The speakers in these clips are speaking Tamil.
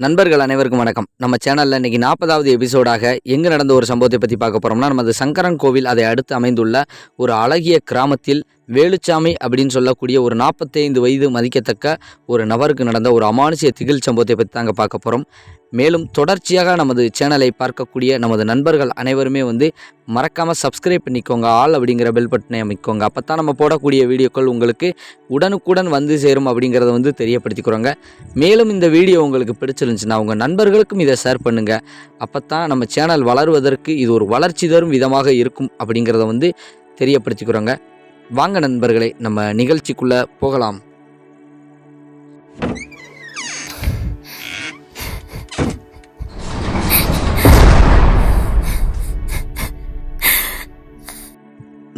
நண்பர்கள் அனைவருக்கும் வணக்கம். நம்ம சேனலில் இன்னைக்கு நாற்பதாவது எபிசோடாக எங்கே நடந்த ஒரு சம்பவத்தை பற்றி பார்க்க போகிறோம்னா நமது சங்கரன் கோவில் அதை அடுத்து அமைந்துள்ள ஒரு அழகிய கிராமத்தில் வேலுச்சாமி அப்படின்னு சொல்லக்கூடிய ஒரு நாற்பத்தைந்து வயது மதிக்கத்தக்க ஒரு நபருக்கு நடந்த ஒரு அமானுஷிய திகில் சம்பவத்தை பற்றி தாங்க பார்க்க போகிறோம் மேலும் தொடர்ச்சியாக நமது சேனலை பார்க்கக்கூடிய நமது நண்பர்கள் அனைவருமே வந்து மறக்காமல் சப்ஸ்கிரைப் பண்ணிக்கோங்க ஆல் அப்படிங்கிற பெல் பட்டனை அமைக்கோங்க. அப்போ தான் நம்ம போடக்கூடிய வீடியோக்கள் உங்களுக்கு உடனுக்குடன் வந்து சேரும் அப்படிங்கிறத வந்து தெரியப்படுத்திக்கிறோங்க. மேலும் இந்த வீடியோ உங்களுக்கு பிடிச்சிருந்துச்சுன்னா உங்கள் நண்பர்களுக்கும் இதை ஷேர் பண்ணுங்கள் அப்போ தான் நம்ம சேனல் வளருவதற்கு இது ஒரு வளர்ச்சி தரும் விதமாக இருக்கும் அப்படிங்கிறத வந்து தெரியப்படுத்திக்கிறோங்க. வாங்க நண்பர்களே நம்ம நிகழ்ச்சிக்குள்ளே போகலாம்.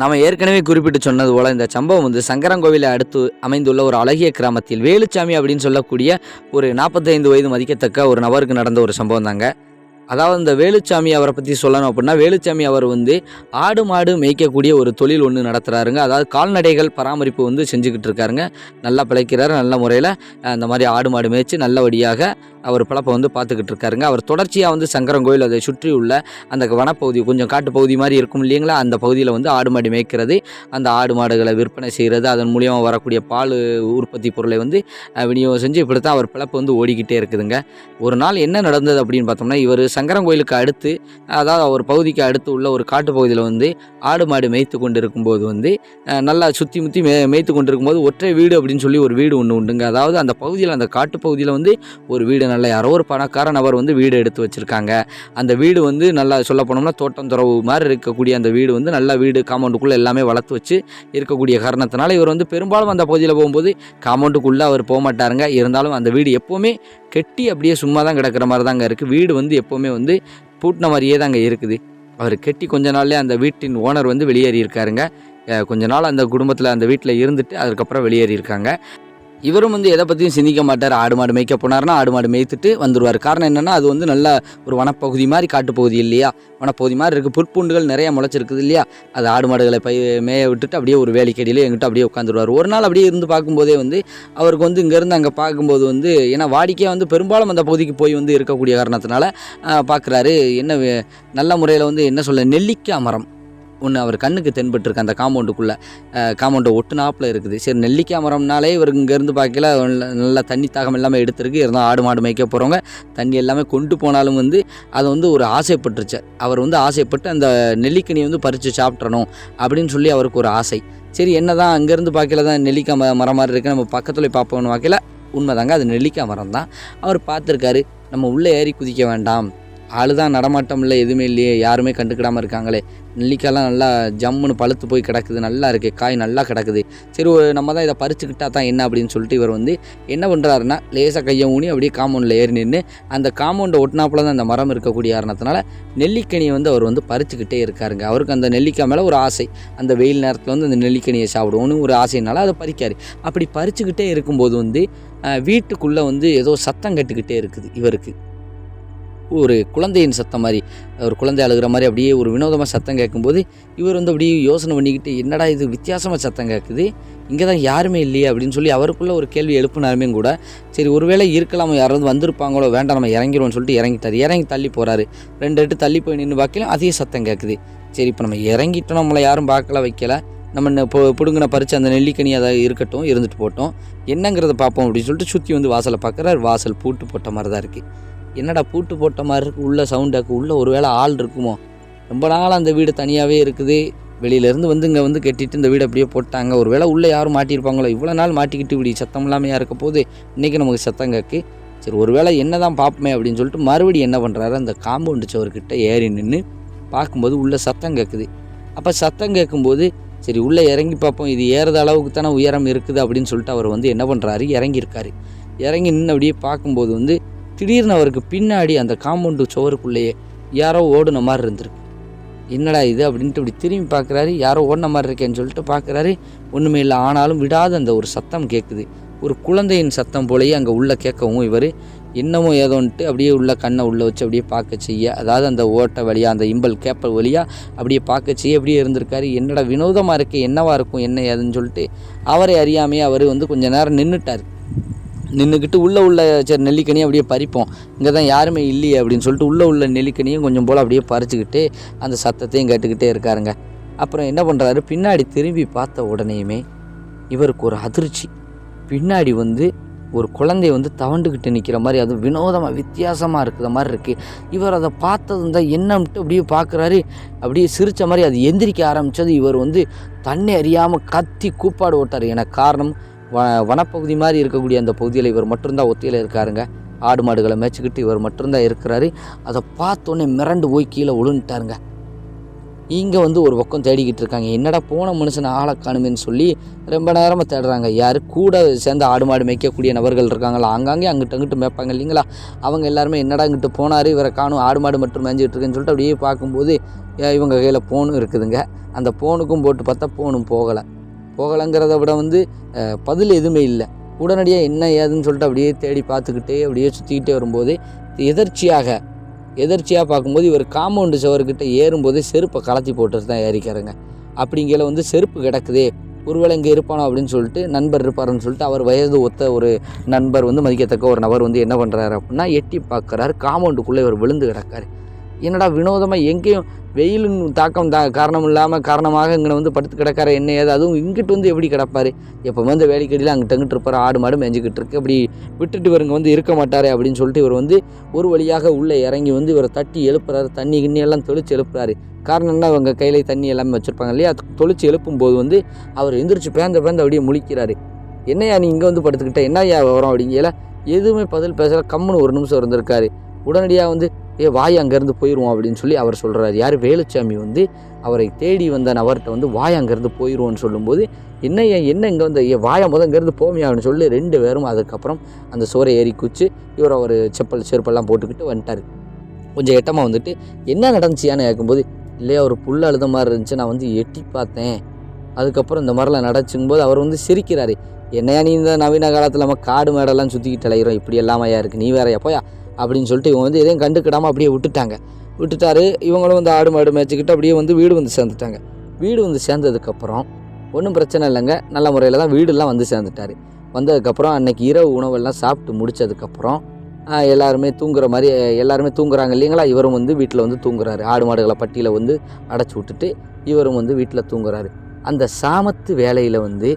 நாம் ஏற்கனவே குறிப்பிட்டு சொன்னது போல் இந்த சம்பவம் வந்து சங்கரங்கோவிலை அடுத்து அமைந்துள்ள ஒரு அழகிய கிராமத்தில் வேலுச்சாமி அப்படின்னு சொல்லக்கூடிய ஒரு நாற்பத்தைந்து வயது மதிக்கத்தக்க ஒரு நபருக்கு நடந்த ஒரு சம்பவம் தாங்க. அதாவது இந்த வேலுச்சாமி அவரை பற்றி சொல்லணும் அப்படின்னா வேலுச்சாமி அவர் வந்து ஆடு மாடு மேய்க்கக்கூடிய ஒரு தொழில் ஒன்று நடத்துகிறாருங்க அதாவது கால்நடைகள் பராமரிப்பு வந்து செஞ்சுக்கிட்டு இருக்காருங்க. நல்லா பிழைக்கிறாரு நல்ல முறையில் அந்த மாதிரி ஆடு மாடு மேய்ச்சி நல்லபடியாக அவர் பழப்பை வந்து பார்த்துக்கிட்டு இருக்காருங்க. அவர் தொடர்ச்சியாக வந்து சங்கரங்கோயில் அதை சுற்றி உள்ள அந்த வனப்பகுதி கொஞ்சம் காட்டு பகுதி மாதிரி இருக்கும் இல்லைங்களா? அந்த பகுதியில் வந்து ஆடு மாடு மேய்க்கிறது அந்த ஆடு மாடுகளை விற்பனை செய்கிறது அதன் மூலியமாக வரக்கூடிய பால் உற்பத்தி பொருளை வந்து விநியோகம் செஞ்சு இப்படி தான் அவர் பிழப்பு வந்து ஓடிக்கிட்டே இருக்குதுங்க. ஒரு நாள் என்ன நடந்தது அப்படின்னு பார்த்தோம்னா இவர் சங்கரங்கோயிலுக்கு அடுத்து அதாவது அவர் பகுதிக்கு அடுத்து உள்ள ஒரு காட்டு பகுதியில் வந்து ஆடு மாடு மேய்த்து கொண்டு இருக்கும்போது வந்து நல்லா சுற்றி முற்றி மே மேய்த்து கொண்டு இருக்கும்போது ஒற்றை வீடு அப்படின்னு சொல்லி ஒரு வீடு ஒன்று உண்டுங்க. அதாவது அந்த பகுதியில் அந்த காட்டு பகுதியில் வந்து ஒரு வீடு நல்ல யாரோ ஒரு பணக்கார நபர் வந்து வீடு எடுத்து வச்சுருக்காங்க. அந்த வீடு வந்து நல்லா சொல்ல போனோம்னா தோட்டம் துறவு மாதிரி இருக்கக்கூடிய அந்த வீடு வந்து நல்ல வீடு காம்பவுண்டுக்குள்ளே எல்லாமே வளர்த்து வச்சு இருக்கக்கூடிய காரணத்தினால இவர் வந்து பெரும்பாலும் அந்த பகுதியில் போகும்போது காம்பவுண்டுக்குள்ளே அவர் போக மாட்டாருங்க. இருந்தாலும் அந்த வீடு எப்போவுமே கெட்டி அப்படியே சும்மா தான் கிடக்கிற மாதிரி தாங்க இருக்குது வீடு வந்து எப்போவுமே வந்து பூட்டின மாதிரியே தாங்க இருக்குது. அவர் கெட்டி கொஞ்ச நாள்லேயே அந்த வீட்டின் ஓனர் வந்து வெளியேறி இருக்காருங்க கொஞ்ச நாள் அந்த குடும்பத்தில் அந்த வீட்டில் இருந்துட்டு அதுக்கப்புறம் வெளியேறி இருக்காங்க இவரும் வந்து எதை பற்றியும் சிந்திக்க மாட்டார். ஆடு மாடு மேய்க்க போனார்னா ஆடு மாடு மேய்த்துட்டு வந்துடுவார் காரணம் என்னென்னா அது வந்து நல்ல ஒரு வனப்பகுதி மாதிரி காட்டுப்பகுதி இல்லையா? வனப்பகுதி மாதிரி இருக்குது புற்பூண்டுகள் நிறைய முளைச்சிருக்குது இல்லையா? அது ஆடு மாடுகளை பை மேய விட்டுட்டு அப்படியே ஒரு வேலிக்கடியில் எங்கிட்ட அப்படியே உட்காந்துருவார். ஒரு நாள் அப்படியே இருந்து பார்க்கும்போதே வந்து அவருக்கு வந்து இங்கேருந்து அங்கே பார்க்கும்போது வந்து ஏன்னா வாடிக்கையாக வந்து பெரும்பாலும் அந்த பகுதிக்கு போய் வந்து இருக்கக்கூடிய காரணத்தினால பார்க்குறாரு. என்ன வே- நல்ல முறையில் வந்து என்ன சொல்ல நெல்லிக்காய் மரம். ஒன்று அவர் கண்ணுக்கு தென்பட்டுருக்கு அந்த காம்பவுண்டுக்குள்ளே. காம்பவுண்டை ஒட்டுனாப்பில் இருக்குது. சரி நெல்லிக்காய் மரம்னாலே இவர் இங்கேருந்து பார்க்கல. நல்ல- நல்லா தண்ணி தாகம் எல்லாமே எடுத்திருக்கு. இருந்தால் ஆடு மாடு மேய்க்க போகிறவங்க தண்ணி எல்லாமே கொண்டு போனாலும் வந்து அது வந்து ஒரு ஆசைப்பட்டுருச்சு. அவர் வந்து ஆசைப்பட்டு அந்த நெல்லிக்கனியை வந்து பறித்து சாப்பிட்றணும் அப்படின்னு சொல்லி அவருக்கு ஒரு ஆசை. சரி என்ன தான் அங்கேருந்து பார்க்கல தான் நெல்லிக்காய் ம- மரம் மாதிரி இருக்குது நம்ம பக்கத்தில் பார்ப்போம்னு பார்க்கல. உண்மைதாங்க அது நெல்லிக்காய் மரம் தான் அவர் பார்த்துருக்காரு நம்ம உள்ளே ஏறி குதிக்க வேண்டாம். ஆளு தான் நடமாட்டம் இல்லை எதுவுமே இல்லையே யாருமே கண்டுக்கிடாமல் இருக்காங்களே. நெல்லிக்காயெல்லாம் நல்லா ஜம்முன்னு பழுத்து போய் கிடக்குது நல்லா இருக்குது காய் நல்லா கிடக்குது. சரி ஒரு நம்ம தான் இதை பறிச்சுக்கிட்டா தான் என்ன அப்படின்னு சொல்லிட்டு இவர் வந்து என்ன பண்ணுறாருன்னா லேசாக கையை ஊனி அப்படியே காம்பவுண்டில் ஏறி நின்று அந்த காம்பவுண்டை ஒட்டினாப்புல தான் அந்த மரம் இருக்கக்கூடிய காரணத்தினால நெல்லிக்கனியை வந்து அவர் வந்து பறிச்சுக்கிட்டே இருக்காருங்க. அவருக்கு அந்த நெல்லிக்காய் மேலே ஒரு ஆசை. அந்த வெயில் நேரத்தில் வந்து அந்த நெல்லிக்கனியை சாப்பிடுவோன்னு ஒரு ஆசையினால அதை பறிக்காரு. அப்படி பறிச்சுக்கிட்டே இருக்கும்போது வந்து வீட்டுக்குள்ளே வந்து ஏதோ சத்தம் கட்டுக்கிட்டே இருக்குது இவருக்கு. ஒரு குழந்தையின் சத்தம் மாதிரி ஒரு குழந்தை அழுகிற மாதிரி அப்படியே ஒரு வினோதமாக சத்தம் கேட்கும்போது இவர் வந்து அப்படியே யோசனை பண்ணிக்கிட்டு என்னடா இது வித்தியாசமாக சத்தம் கேட்குது? இங்கே தான் யாருமே இல்லையே? அப்படின்னு சொல்லி அவருக்குள்ள ஒரு கேள்வி எழுப்பினாருமே கூட சரி ஒருவேளை இருக்கலாம் யாராவது வந்திருப்பாங்களோ வேண்டாம் நம்ம இறங்கிடுவோம்னு சொல்லிட்டு இறங்கிட்டார். இறங்கி தள்ளி போகிறாரு ரெண்டு எட்டு தள்ளி போய் நின்று பார்க்கலாம் அதே சத்தம் கேட்குது. சரி இப்போ நம்ம இறங்கிட்டோம் நம்மளை யாரும் பார்க்கல வைக்கல. நம்ம இப்போ பிடுங்கின பறித்து அந்த நெல்லிக்கனி அதை இருக்கட்டும் இருந்துட்டு போட்டோம். என்னங்கிறத பார்ப்போம் அப்படின்னு சொல்லிட்டு சுற்றி வந்து வாசலை பார்க்குறாரு. வாசல் பூட்டு போட்ட மாதிரி தான் இருக்குது என்னடா பூட்டு போட்ட மாதிரி இருக்கு? உள்ள சவுண்டாக்கு உள்ளே ஒரு வேளை ஆள் இருக்குமோ? ரொம்ப நாள் அந்த வீடு தனியாகவே இருக்குது. வெளியிலேருந்து வந்து இங்கே வந்து கட்டிட்டு இந்த வீடு அப்படியே போட்டாங்க. ஒரு வேளை உள்ளே யாரும் மாட்டியிருப்பாங்களோ? இவ்வளோ நாள் மாட்டிக்கிட்டு இப்படி சத்தம் இல்லாமையாக இருக்க போது இன்றைக்கி நமக்கு சத்தம் கேட்கு. சரி ஒருவேளை என்ன தான் பார்ப்போமே அப்படின்னு சொல்லிட்டு மறுபடியும் என்ன பண்ணுறாரு அந்த காம்பவுண்டு சவர்கிட்ட ஏறி நின்று பார்க்கும்போது உள்ளே சத்தம் கேட்குது. அப்போ சத்தம் கேட்கும்போது சரி உள்ளே இறங்கி பார்ப்போம் இது ஏறுத அளவுக்கு தானே உயரம் இருக்குது அப்படின்னு சொல்லிட்டு அவர் வந்து என்ன பண்ணுறாரு இறங்கியிருக்காரு. இறங்கி நின்று அப்படியே பார்க்கும்போது வந்து திடீர்னு அவருக்கு பின்னாடி அந்த காம்பவுண்டு சுவருக்குள்ளேயே யாரோ ஓடுன மாதிரி இருந்திருக்கு. என்னடா இது அப்படின்ட்டு இப்படி திரும்பி பார்க்குறாரு. யாரோ ஓடின மாதிரி இருக்கேன்னு சொல்லிட்டு பார்க்குறாரு. ஒன்றுமே இல்லை. ஆனாலும் விடாத அந்த ஒரு சத்தம் கேட்குது. ஒரு குழந்தையின் சத்தம் போலயே அங்கே உள்ளே கேட்கவும் இவர் என்னமோ ஏதோன்ட்டு அப்படியே உள்ள கண்ணை உள்ளே வச்சு அப்படியே பார்க்க செய்ய அதாவது அந்த ஓட்டை வழியாக அந்த இம்பல் கேப்பல் வழியாக அப்படியே பார்க்க செய்ய அப்படியே இருந்திருக்காரு. என்னடா வினோதமாக இருக்கே என்னவாக இருக்கும் என்ன ஏதுன்னு சொல்லிட்டு அவரை அறியாமையே அவர் வந்து கொஞ்ச நேரம் நின்றுட்டார் நின்றுக்கிட்டு உள்ளே உள்ள சரி நெல்லிக்கனியை அப்படியே பறிப்போம். இங்கே தான் யாருமே இல்லையே அப்படின்னு சொல்லிட்டு உள்ளே உள்ள நெல்லிக்கனியும் கொஞ்சம் போல் அப்படியே பறிச்சுக்கிட்டு அந்த சத்தத்தையும் கேட்டுக்கிட்டே இருக்காருங்க. அப்புறம் என்ன பண்ணுறாரு பின்னாடி திரும்பி பார்த்த உடனேயுமே இவருக்கு ஒரு அதிர்ச்சி. பின்னாடி வந்து ஒரு குழந்தைய வந்து தவண்டுக்கிட்டு நிற்கிற மாதிரி அது வினோதமாக வித்தியாசமாக இருக்கிற மாதிரி இருக்குது இவர் அதை பார்த்ததும் தான் என்னம்ட்டு அப்படியே பார்க்குறாரு. அப்படியே சிரித்த மாதிரி அது எந்திரிக்க ஆரம்பித்தது இவர் வந்து தண்ணி அறியாமல் கத்தி கூப்பாடு ஓட்டார். எனக்கு காரணம் வ வனப்பகுதி மாதிரி இருக்கக்கூடிய அந்த பகுதியில் இவர் மட்டும்தான் ஒத்தியில் இருக்காருங்க. ஆடு மாடுகளை மேய்ச்சிக்கிட்டு இவர் மட்டும்தான் இருக்கிறாரு. அதை பார்த்தோன்னே மிரண்டு போய் கீழே விழுந்துட்டாருங்க. இங்கே வந்து ஒரு பக்கம் தேடிக்கிட்டு இருக்காங்க. என்னடா போன மனுஷனை ஆளை காணுமேன்னு சொல்லி ரொம்ப நேரமாக தேடுறாங்க. யார்? கூட சேர்ந்து ஆடு மாடு மேய்க்கக்கூடிய நபர்கள் இருக்காங்களா? அங்கங்கே அங்கிட்ட அங்கிட்டு மேய்ப்பாங்க இல்லைங்களா? அவங்க எல்லாருமே என்னடா இங்கிட்டு போனார்? இவரை காணும் ஆடு மாடு மட்டும் மேய்ஞ்சிட்டு இருக்குன்னு சொல்லிட்டு அப்படியே பார்க்கும்போது இவங்க கையில் ஃபோனும் இருக்குதுங்க. அந்த ஃபோனுக்கும் போட்டு பார்த்தா ஃபோனும் போகலை. போகலைங்கிறத விட வந்து பதில் எதுவுமே இல்லை. உடனடியாக என்ன ஏதுன்னு சொல்லிட்டு அப்படியே தேடி பார்த்துக்கிட்டே அப்படியே சுற்றிக்கிட்டே வரும்போது எதர்ச்சியாக எதர்ச்சியாக பார்க்கும்போது இவர் காம்பவுண்டு சுவர்கிட்ட ஏறும்போது செருப்பை கலத்தி போட்டுட்டு தான் ஏறிக்காருங்க அப்படிங்கிற வந்து செருப்பு கிடக்குதே ஒருவேளை இங்கே இருப்பானோ அப்படின்னு சொல்லிட்டு நண்பர் இருப்பாருன்னு சொல்லிட்டு அவர் வயது ஒத்த ஒரு நண்பர் வந்து மதிக்கத்தக்க ஒரு நபர் வந்து என்ன பண்ணுறாரு அப்படின்னா எட்டி பார்க்குறாரு காம்பவுண்டுக்குள்ளே இவர் விழுந்து கிடக்காரு. என்னடா வினோதமாக எங்கேயும் வெயிலின் தாக்கம் தா காரணம் இல்லாமல் காரணமாக இங்கே வந்து படுத்து கிடக்கிற என்ன ஏது? அதுவும் இங்கிட்டு வந்து எப்படி கிடப்பார்? எப்போ வந்து வேலைக்கடியில் அங்கிட்ட அங்கிட்டு இருப்பார் ஆடு மாடு மேய்ஞ்சிக்கிட்டு இருக்கு. அப்படி விட்டுட்டு இவருங்க வந்து இருக்க மாட்டார் அப்படின்னு சொல்லிட்டு இவர் வந்து ஒரு வழியாக உள்ளே இறங்கி வந்து இவரை தட்டி எழுப்புறாரு. தண்ணி கிண்ணி எல்லாம் எழுப்புறாரு. காரணம் என்ன? அவங்க கையில் தண்ணி எல்லாமே வச்சுருப்பாங்க இல்லையா? அது எழுப்பும் போது வந்து அவர் எந்திரிச்சு பேந்த பேந்த அப்படியே முழிக்கிறாரு. என்னையா நீ இங்கே வந்து படுத்துக்கிட்ட? என்னய்யா வரோம் அப்படிங்கல எதுவுமே பதில் பேசல. கம்முன்னு ஒரு நிமிஷம் இருந்திருக்காரு. உடனடியாக வந்து ஏ வாய் அங்கேருந்து போயிடுவோம் அப்படின்னு சொல்லி அவர் சொல்கிறார் யார்? வேலுச்சாமி வந்து அவரை தேடி வந்த நபர்கிட்ட வந்து வாய் அங்கேருந்து போயிடுவோன்னு சொல்லும்போது என்ன ஏன் என்ன இங்கே வந்து? ஏ வாயை முத இங்கேருந்து போமியா? அப்படின்னு சொல்லி ரெண்டு பேரும் அதுக்கப்புறம் அந்த சுவரை ஏறி குச்சி இவர் அவர் செப்பல் செருப்பெல்லாம் போட்டுக்கிட்டு வந்துட்டார். கொஞ்சம் எட்டமாக வந்துட்டு என்ன நடந்துச்சியான்னு கேட்கும்போது இல்லையா ஒரு புல் அழுத மாதிரி இருந்துச்சு. நான் வந்து எட்டி பார்த்தேன். அதுக்கப்புறம் இந்த மாதிரிலாம் நடச்சுங்கும்போது அவர் வந்து சிரிக்கிறாரு. என்னையா நீ இந்த நவீன காலத்தில் நம்ம காடு மேடெல்லாம் சுற்றிக்கிட்டு அலைகிறோம் இப்படி எல்லாமையா இருக்குது நீ வேறையா? போயா அப்படின்னு சொல்லிட்டு இவங்க வந்து எதையும் கண்டுக்கிடாமல் அப்படியே விட்டுட்டாங்க. விட்டுட்டாரு. இவங்களும் வந்து ஆடு மாடு மேய்ச்சிக்கிட்டு அப்படியே வந்து வீடு வந்து சேர்ந்துட்டாங்க. வீடு வந்து சேர்ந்ததுக்கப்புறம் ஒன்றும் பிரச்சனை இல்லைங்க. நல்ல முறையில் தான் வீடெல்லாம் வந்து சேர்ந்துட்டாரு. வந்ததுக்கப்புறம் அன்னைக்கு இரவு உணவெல்லாம் சாப்பிட்டு முடிச்சதுக்கப்புறம் எல்லாருமே தூங்குற மாதிரி எல்லாருமே தூங்குறாங்க இல்லைங்களா? இவரும் வந்து வீட்டில் வந்து தூங்குறாரு. ஆடு மாடுகளை பட்டியில் வந்து அடைச்சி விட்டுட்டு இவரும் வந்து வீட்டில் தூங்குறாரு. அந்த சாமத்து வேலையில் வந்து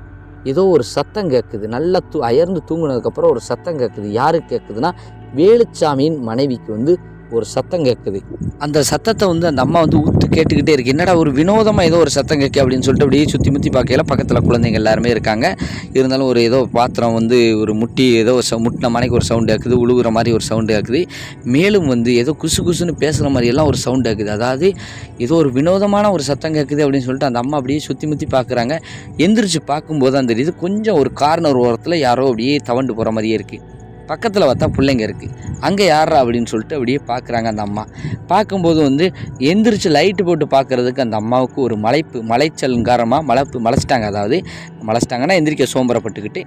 ஏதோ ஒரு சத்தம் கேட்குது நல்லா தூ அயர்ந்து தூங்குனதுக்கப்புறம் ஒரு சத்தம் கேட்குது யாருக்கு கேட்குதுன்னா வேலுச்சாமியின் மனைவிக்கு வந்து ஒரு சத்தம் கேட்குது. அந்த சத்தத்தை வந்து அந்த அம்மா வந்து ஊத்து கேட்டுக்கிட்டே இருக்கு. என்னடா ஒரு வினோதமாக ஏதோ ஒரு சத்தம் கேட்கு அப்படின்னு சொல்லிட்டு அப்படியே சுற்றி முற்றி பார்க்கையில பக்கத்தில் குழந்தைங்க எல்லாருமே இருக்காங்க. இருந்தாலும் ஒரு ஏதோ பாத்திரம் வந்து ஒரு முட்டி ஏதோ ஒரு சவு- முட்டின மனைக்கு ஒரு சவுண்டு ஆக்குது உழுகுற மாதிரி ஒரு சவுண்டு ஆக்குது மேலும் வந்து ஏதோ குசு குசுன்னு பேசுகிற மாதிரி எல்லாம் ஒரு சவுண்டு ஆக்குது அதாவது ஏதோ ஒரு வினோதமான ஒரு சத்தம் கேட்குது அப்படின்னு சொல்லிட்டு அந்த அம்மா அப்படியே சுற்றி முற்றி பார்க்குறாங்க. எந்திரிச்சு பார்க்கும்போது அந்த இது கொஞ்சம் ஒரு கார்னர் ஓரத்தில் யாரோ அப்படியே தவண்டு போகிற மாதிரியே இருக்குது பக்கத்தில் பார்த்தா பிள்ளைங்க இருக்குது அங்கே யாரா அப்படின்னு சொல்லிட்டு அப்படியே பார்க்குறாங்க அந்த அம்மா. பார்க்கும்போது வந்து எந்திரிச்சு லைட்டு போட்டு பார்க்குறதுக்கு அந்த அம்மாவுக்கு ஒரு மலைப்பு மலைச்சல்காரமாக மலைப்பு மலைச்சிட்டாங்க. அதாவது மலைச்சிட்டாங்கன்னா எந்திரிக்க சோம்பரப்பட்டுக்கிட்டு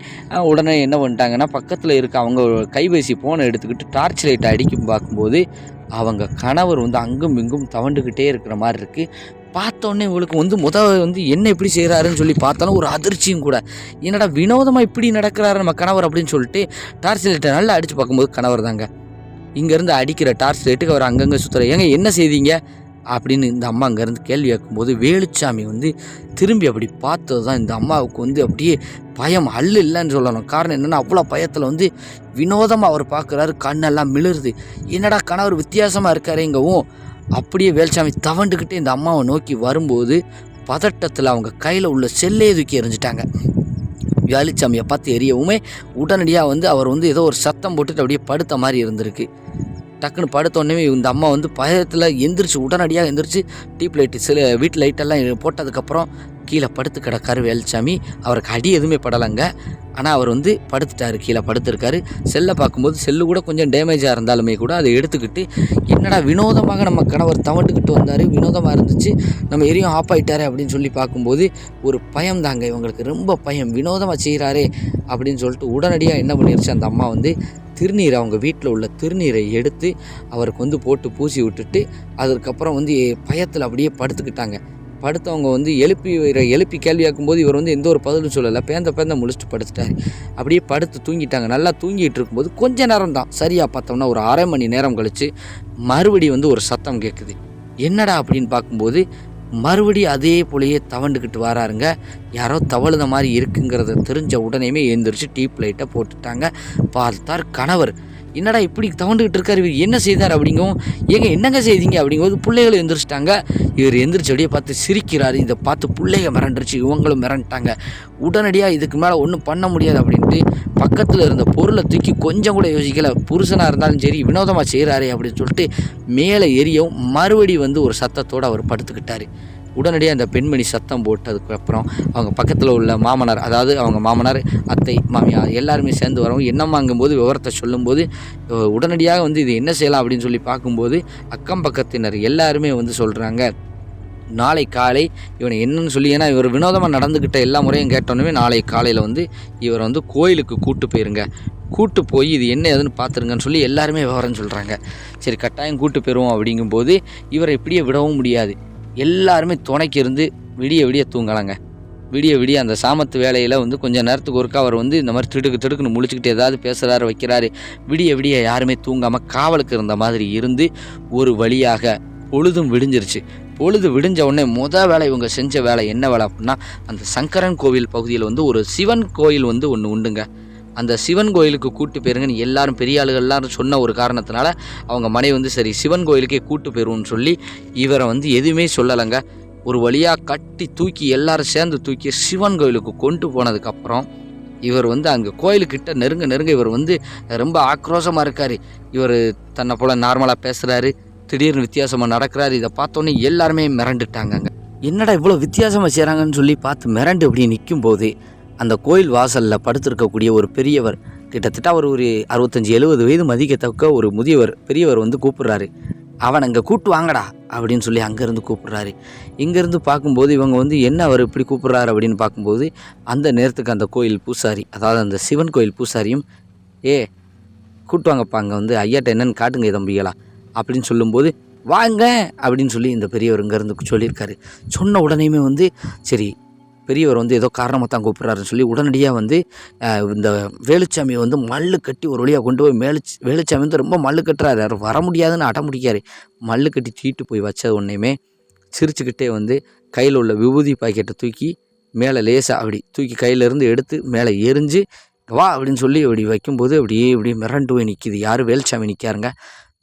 உடனே என்ன பண்ணிட்டாங்கன்னா பக்கத்தில் இருக்க அவங்க கைபேசி ஃபோனை எடுத்துக்கிட்டு டார்ச் லைட்டை அடிக்கும் பார்க்கும்போது அவங்க கணவர் வந்து அங்கும் இங்கும் தவண்டுக்கிட்டே இருக்கிற மாதிரி இருக்குது பார்த்தோன்னே இவளுக்கு வந்து முத வந்து என்ன இப்படி செய்கிறாருன்னு சொல்லி பார்த்தாலும் ஒரு அதிர்ச்சியும் கூட. என்னடா வினோதமாக இப்படி நடக்கிறாரு நம்ம கணவர் அப்படின்னு சொல்லிட்டு டார்ச் லைட்டை நல்லா அடித்து பார்க்கும்போது கணவர் தாங்க. இங்கேருந்து அடிக்கிற டார்ச் லைட்டுக்கு அவர் அங்கங்கே சுற்றுற ஏங்க என்ன செய்தீங்க? அப்படின்னு இந்த அம்மா அங்கேருந்து கேள்வி கேட்கும்போது வேலுச்சாமி வந்து திரும்பி அப்படி பார்த்தது தான் இந்த அம்மாவுக்கு வந்து அப்படியே பயம் அல்ல இல்லைன்னு சொல்லணும். காரணம் என்னென்னா அவ்வளோ பயத்தில் வந்து வினோதமாக அவர் பார்க்குறாரு. கண்ணெல்லாம் மிளருது. என்னடா கணவர் வித்தியாசமாக இருக்காருங்கவும் அப்படியே வேல்சாமி தவண்டுக்கிட்டு இந்த அம்மாவை நோக்கி வரும்போது பதட்டத்தில் அவங்க கையில் உள்ள செல்லையை தூக்கி எறிஞ்சிட்டாங்க. வேலுச்சாமியை பார்த்து எரியவுமே உடனடியாக வந்து அவர் வந்து ஏதோ ஒரு சத்தம் போட்டுட்டு அப்படியே படுத்த மாதிரி இருந்திருக்கு. டக்குன்னு படுத்த உடனே இந்த அம்மா வந்து பயத்தில் எந்திரிச்சு உடனடியாக எந்திரிச்சு டீப் லைட்டு சில வீட்டு லைட்டெல்லாம் போட்டதுக்கப்புறம் கீழே படுத்து கிடக்காரு வேலுச்சாமி அவருக்கு அடி எதுவுமே படலைங்க. ஆனால் அவர் வந்து படுத்துட்டார் கீழே படுத்திருக்காரு. செல்லை பார்க்கும்போது செல்லு கூட கொஞ்சம் டேமேஜாக இருந்தாலுமே கூட அதை எடுத்துக்கிட்டு என்னடா வினோதமாக நம்ம கணவர் தவண்டுக்கிட்டு வந்தார் வினோதமாக இருந்துச்சு நம்ம எரியும் ஆஃப் ஆகிட்டாரு அப்படின்னு சொல்லி பார்க்கும்போது ஒரு பயம் தாங்க இவங்களுக்கு ரொம்ப பயம். வினோதமாக செய்கிறாரே அப்படின்னு சொல்லிட்டு உடனடியாக என்ன பண்ணிருச்சு அந்த அம்மா வந்து திருநீரை அவங்க வீட்டில் உள்ள திருநீரை எடுத்து அவருக்கு வந்து போட்டு பூசி விட்டுட்டு அதுக்கப்புறம் வந்து பயத்தில் அப்படியே படுத்துக்கிட்டாங்க. படுத்தவங்க வந்து எழுப்பி எழுப்பி கேள்வி கேட்கும்போது இவர் வந்து எந்த ஒரு பதிலும் சொல்லலை. பேந்த பேந்த முழிச்சிட்டு படுத்துட்டார். அப்படியே படுத்து தூங்கிட்டாங்க. நல்லா தூங்கிட்டு இருக்கும்போது கொஞ்ச நேரம் தான் சரியாக பார்த்தோம்னா ஒரு அரை மணி நேரம் கழித்து மறுபடி வந்து ஒரு சத்தம் கேட்குது. என்னடா அப்படின்னு பார்க்கும்போது மறுபடி அதே போலயே தவண்டுக்கிட்டு வராருங்க. யாரோ தவழுத மாதிரி இருக்குங்கிறத தெரிஞ்ச உடனேயுமே எழுந்திரிச்சு டீப் லைட்டை போட்டுட்டாங்க. பார்த்தார் கணவர். என்னடா இப்படி தவண்டுக்கிட்டு இருக்காரு? இவர் என்ன செய்தார் அப்படிங்கவும் ஏங்க என்னங்க செய்தீங்க அப்படிங்கும்போது பிள்ளைகளும் எந்திரிச்சிட்டாங்க. இவர் எந்திரிச்சு அப்படியே பார்த்து சிரிக்கிறாரு. இதை பார்த்து பிள்ளைங்க மிரண்டுருச்சு. இவங்களும் மிரண்டுட்டாங்க. உடனடியாக இதுக்கு மேலே ஒன்றும் பண்ண முடியாது அப்படின்ட்டு பக்கத்தில் இருந்த பொருளை தூக்கி கொஞ்சம் கூட யோசிக்கல. புருஷனாக இருந்தாலும் சரி வினோதமாக செய்கிறாரே அப்படின்னு சொல்லிட்டு மேலே எரியவும் மறுபடி வந்து ஒரு சத்தத்தோடு அவர் படுத்துக்கிட்டார். உடனடியாக அந்த பெண்மணி சத்தம் போட்டதுக்கு அப்புறம் அவங்க பக்கத்தில் உள்ள மாமனார் அதாவது அவங்க மாமனார் அத்தை மாமியார் எல்லாருமே சேர்ந்து வரவங்க என்னம்மாங்கும்போது விவரத்தை சொல்லும்போது உடனடியாக வந்து இது என்ன செய்யலாம் அப்படின்னு சொல்லி பார்க்கும்போது அக்கம் பக்கத்தினர் எல்லாருமே வந்து சொல்கிறாங்க நாளை காலை இவனை என்னன்னு சொல்லி ஏன்னா இவர் வினோதமாக நடந்துக்கிட்ட எல்லா முறையும் கேட்டோன்னே நாளை காலையில் வந்து இவரை வந்து கோயிலுக்கு கூட்டு போயிருங்க. கூட்டு போய் இது என்ன ஏதுன்னு பார்த்துருங்கன்னு சொல்லி எல்லாருமே விவரம் சொல்கிறாங்க சரி கட்டாயம் கூட்டு போயிடுவோம் அப்படிங்கும்போது இவரை இப்படியே விடவும் முடியாது. எல்லாருமே துணைக்கு இருந்து விடிய விடிய தூங்கலாங்க. விடிய விடிய அந்த சாமத்து வேலையில் வந்து கொஞ்சம் நேரத்துக்கு ஒருக்கா அவர் வந்து இந்த மாதிரி திடுக்கு திடுக்குன்னு முழிச்சுக்கிட்டு ஏதாவது பேசுகிறாரு வைக்கிறாரு. விடிய விடிய யாருமே தூங்காமல் காவலுக்கு இருந்த மாதிரி இருந்து ஒரு வழியாக பொழுதும் விடிஞ்சிருச்சு. பொழுது விடிஞ்ச உடனே முத வேலை இவங்க செஞ்ச வேலை என்ன வேலை அப்படின்னா அந்த சங்கரன் கோவில் பகுதியில் வந்து ஒரு சிவன் கோயில் வந்து ஒன்று உண்டுங்க. அந்த சிவன் கோயிலுக்கு கூட்டு போயிருங்கன்னு எல்லாரும் பெரிய ஆளுகள் சொன்ன ஒரு காரணத்தினால அவங்க மனைவி வந்து சரி சிவன் கோயிலுக்கே கூட்டு போயிருவோம்னு சொல்லி இவரை வந்து எதுவுமே சொல்லலைங்க. ஒரு வழியாக கட்டி தூக்கி எல்லாரும் சேர்ந்து தூக்கி சிவன் கோயிலுக்கு கொண்டு போனதுக்கப்புறம் இவர் வந்து அங்கே கோயிலுக்கிட்ட நெருங்க நெருங்க இவர் வந்து ரொம்ப ஆக்ரோஷமாக இருக்கார். இவர் தன்னை போல் நார்மலாக பேசுகிறாரு திடீர்னு வித்தியாசமாக நடக்கிறாரு. இதை பார்த்தோன்னே எல்லாருமே மிரண்டுட்டாங்க என்னடா இவ்வளோ வித்தியாசமாக செய்கிறாங்கன்னு சொல்லி பார்த்து மிரண்டு அப்படி நிற்கும் போது அந்த கோயில் வாசலில் படுத்திருக்கக்கூடிய ஒரு பெரியவர் கிட்டத்தட்ட அவர் ஒரு அறுபத்தஞ்சி எழுபது வயது மதிக்கத்தக்க ஒரு முதியவர் பெரியவர் வந்து கூப்பிடுறாரு. அவன் அங்கே கூப்பிட்டு வாங்கடா அப்படின்னு சொல்லி அங்கேருந்து கூப்பிட்றாரு. இங்கேருந்து பார்க்கும்போது இவங்க வந்து என்ன அவர் இப்படி கூப்பிட்றாரு? அப்படின்னு பார்க்கும்போது அந்த நேரத்துக்கு அந்த கோயில் பூசாரி அதாவது அந்த சிவன் கோயில் பூசாரியும் ஏ கூப்பிட்டு வாங்கப்பா அங்கே வந்து ஐயாட்ட என்னென்னு காட்டுங்க தம்பிகளா அப்படின்னு சொல்லும்போது வாங்க அப்படின்னு சொல்லி இந்த பெரியவர் இங்கேருந்து சொல்லியிருக்காரு. சொன்ன உடனேயுமே வந்து சரி பெரியவர் வந்து ஏதோ காரணமாக தான் கூப்பிட்றாருன்னு சொல்லி உடனடியாக வந்து இந்த வேலுச்சாமியை வந்து மல்லு கட்டி ஒரு வழியாக கொண்டு போய் மேலு வேலுச்சாமி வந்து ரொம்ப மல்லு கட்டுறாரு. யார் வர முடியாதுன்னு அடம் முடிக்காரு மல்லு கட்டி தீட்டு போய் வச்ச உடனேயுமே சிரிச்சுக்கிட்டே வந்து கையில் உள்ள விபூதி பாக்கெட்டை தூக்கி மேலே லேசாக அப்படி தூக்கி கையிலேருந்து எடுத்து மேலே எரிஞ்சு வா அப்படின்னு சொல்லி அப்படி வைக்கும்போது அப்படியே இப்படி மிரண்டு போய் நிற்கிது யார்? வேலுச்சாமி நிற்காருங்க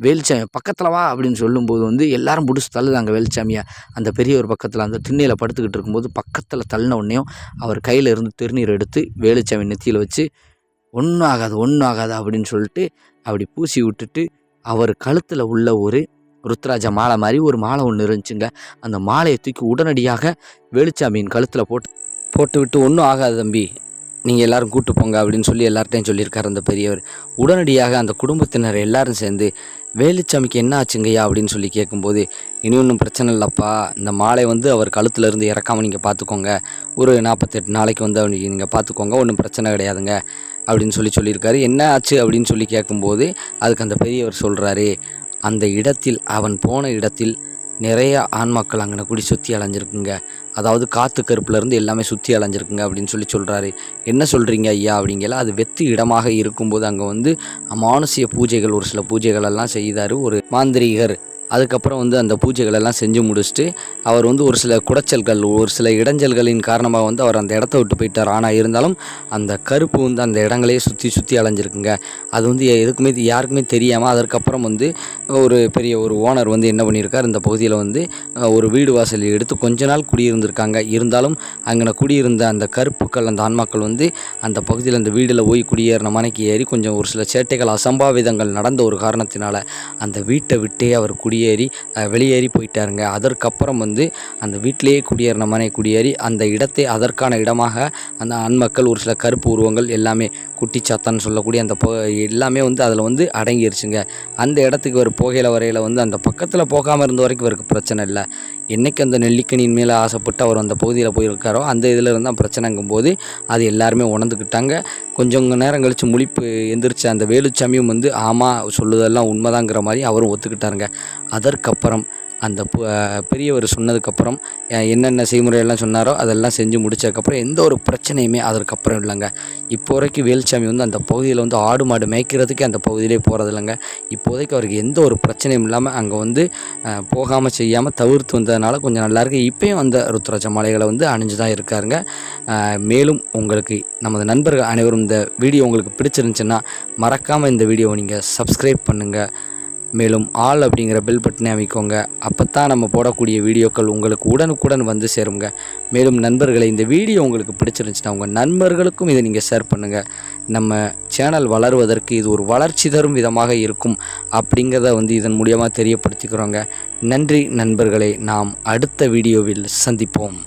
வேலுச்சாமி பக்கத்தில் வா அப்படின்னு சொல்லும்போது வந்து எல்லாரும் பிடிச்சி தள்ளுதாங்க வேலுச்சாமியை அந்த பெரியவர் பக்கத்தில் அந்த திண்ணையில் படுத்துக்கிட்டு இருக்கும்போது பக்கத்தில் தள்ளின உடனேயும் அவர் கையில் இருந்து திருநீர் எடுத்து வேலுச்சாமி நெத்தியில் வச்சு ஒன்றும் ஆகாது ஒன்றும் ஆகாது அப்படின்னு சொல்லிட்டு அப்படி பூசி விட்டுட்டு அவர் கழுத்தில் உள்ள ஒரு ருத்ராஜ மாலை மாதிரி ஒரு மாலை ஒன்று இருந்துச்சுங்க. அந்த மாலையை தூக்கி உடனடியாக வேலுச்சாமியின் கழுத்தில் போட்டு போட்டு விட்டு ஒன்றும் ஆகாது தம்பி நீங்கள் எல்லோரும் கூட்டு போங்க அப்படின்னு சொல்லி எல்லார்ட்டையும் சொல்லியிருக்காரு அந்த பெரியவர். உடனடியாக அந்த குடும்பத்தினர் எல்லாரும் சேர்ந்து வேலுச்சாமிக்கு என்ன ஆச்சுங்கய்யா அப்படின்னு சொல்லி கேட்கும்போது இனி ஒன்றும் பிரச்சனை இல்லைப்பா. இந்த மாலை வந்து அவர் கழுத்தில் இருந்து இறக்காமல் நீங்கள் பார்த்துக்கோங்க ஒரு நாற்பத்தெட்டு நாளைக்கு வந்து அவனுக்கு நீங்கள் பார்த்துக்கோங்க ஒன்றும் பிரச்சனை கிடையாதுங்க அப்படின்னு சொல்லி சொல்லியிருக்காரு. என்ன ஆச்சு அப்படின்னு சொல்லி கேட்கும்போது அதுக்கு அந்த பெரியவர் சொல்கிறாரு அந்த இடத்தில் அவன் போன இடத்தில் நிறைய ஆண்மக்கள் அங்கே குடி சுற்றி அலைஞ்சிருக்குங்க. அதாவது காத்து கருப்புல இருந்து எல்லாமே சுற்றி அலைஞ்சிருக்குங்க அப்படின்னு சொல்லி சொல்கிறாரு என்ன சொல்கிறீங்க ஐயா அப்படிங்கல அது வெத்து இடமாக இருக்கும்போது அங்கே வந்து மானுசிய பூஜைகள் ஒரு சில பூஜைகள் எல்லாம் செய்தார் ஒரு மாந்திரீகர். அதுக்கப்புறம் வந்து அந்த பூஜைகள் எல்லாம் செஞ்சு முடிச்சுட்டு அவர் வந்து ஒரு சில குடைச்சல்கள் ஒரு சில இடைஞ்சல்களின் காரணமாக வந்து அவர் அந்த இடத்த விட்டு போயிட்டார். ஆனால் இருந்தாலும் அந்த கருப்பு வந்து அந்த இடங்களையே சுற்றி சுற்றி அலைஞ்சிருக்குங்க. அது வந்து எதுக்குமே யாருக்குமே தெரியாமல் அதற்கப்புறம் வந்து ஒரு பெரிய ஒரு ஓனர் வந்து என்ன பண்ணியிருக்கார் இந்த பகுதியில் வந்து ஒரு வீடு வாசல் எடுத்து கொஞ்ச நாள் குடியிருந்திருக்காங்க. இருந்தாலும் அங்கே குடியிருந்த அந்த கருப்புக்கள் அந்த ஆன்மாக்கள் வந்து அந்த பகுதியில் அந்த வீடில் போய் குடியேறின மனைக்கு ஏறி கொஞ்சம் ஒரு சில சேட்டைகள் அசம்பாவிதங்கள் நடந்த ஒரு காரணத்தினால அந்த வீட்டை விட்டே அவர் குடியேறி வெளியேறி போயிட்டாருங்க. அதற்கப்புறம் வந்து அந்த வீட்டிலேயே குடியேறின மனை குடியேறி அந்த இடத்தை அதற்கான இடமாக அந்த ஆண்மக்கள் ஒரு சில கருப்பு உருவங்கள் எல்லாமே குட்டிச்சாத்தான்னு சொல்லக்கூடிய அந்த போ எல்லாமே வந்து அதில் வந்து அடங்கிருச்சுங்க. அந்த இடத்துக்கு ஒரு போகையில் வரையில் வந்து அந்த பக்கத்தில் போகாமல் இருந்த வரைக்கும் இவருக்கு பிரச்சனை இல்லை. என்னைக்கு அந்த நெல்லிக்கனியின் மேலே ஆசைப்பட்டு அவர் அந்த பகுதியில் போயிருக்காரோ அந்த இதில் இருந்தால் பிரச்சனைங்கும் போது அது எல்லாருமே உணர்ந்துக்கிட்டாங்க. கொஞ்சம் நேரம் கழித்து முழிப்பு எந்திரிச்ச அந்த வேலுச்சாமியும் வந்து ஆமாம் சொல்லுதெல்லாம் உண்மைதாங்கிற மாதிரி அவரும் ஒத்துக்கிட்டாருங்க. அதற்கப்புறம் அந்த பெரியவர் சொன்னதுக்கப்புறம் என்னென்ன செய்முறையெல்லாம் சொன்னாரோ அதெல்லாம் செஞ்சு முடிச்சதுக்கப்புறம் எந்த ஒரு பிரச்சனையுமே அதற்கப்புறம் இல்லைங்க. இப்போ வரைக்கும் வேலுச்சாமி வந்து அந்த பகுதியில் வந்து ஆடு மாடு மேய்க்கிறதுக்கே அந்த பகுதியிலே போகிறது இல்லைங்க இப்போதைக்கு அவருக்கு எந்த ஒரு பிரச்சனையும் இல்லாமல் அங்கே வந்து போகாமல் செய்யாமல் தவிர்த்து வந்ததுனால கொஞ்சம் நல்லா இப்போயும் இப்பயும் அந்த ருத்ராட்ச மாலைகளை வந்து அணிஞ்சு தான் இருக்காருங்க. மேலும் உங்களுக்கு நமது நண்பர்கள் அனைவரும் இந்த வீடியோ உங்களுக்கு பிடிச்சிருந்துச்சுன்னா மறக்காமல் இந்த வீடியோவை நீங்கள் சப்ஸ்கிரைப் பண்ணுங்கள் மேலும் ஆல் அப்படிங்கிற பெல் பட்டனை அமைக்கோங்க. அப்போ தான் நம்ம போடக்கூடிய வீடியோக்கள் உங்களுக்கு உடனுக்குடன் வந்து சேருங்க. மேலும் நண்பர்களை இந்த வீடியோ உங்களுக்கு பிடிச்சிருந்துச்சுன்னா உங்கள் நண்பர்களுக்கும் இதை நீங்கள் ஷேர் பண்ணுங்கள் நம்ம சேனல் வளருவதற்கு இது ஒரு வளர்ச்சி தரும் விதமாக இருக்கும் அப்படிங்கிறத வந்து இதன் மூலியமாக தெரியப்படுத்திக்கிறோங்க. நன்றி நண்பர்களை நாம் அடுத்த வீடியோவில் சந்திப்போம்.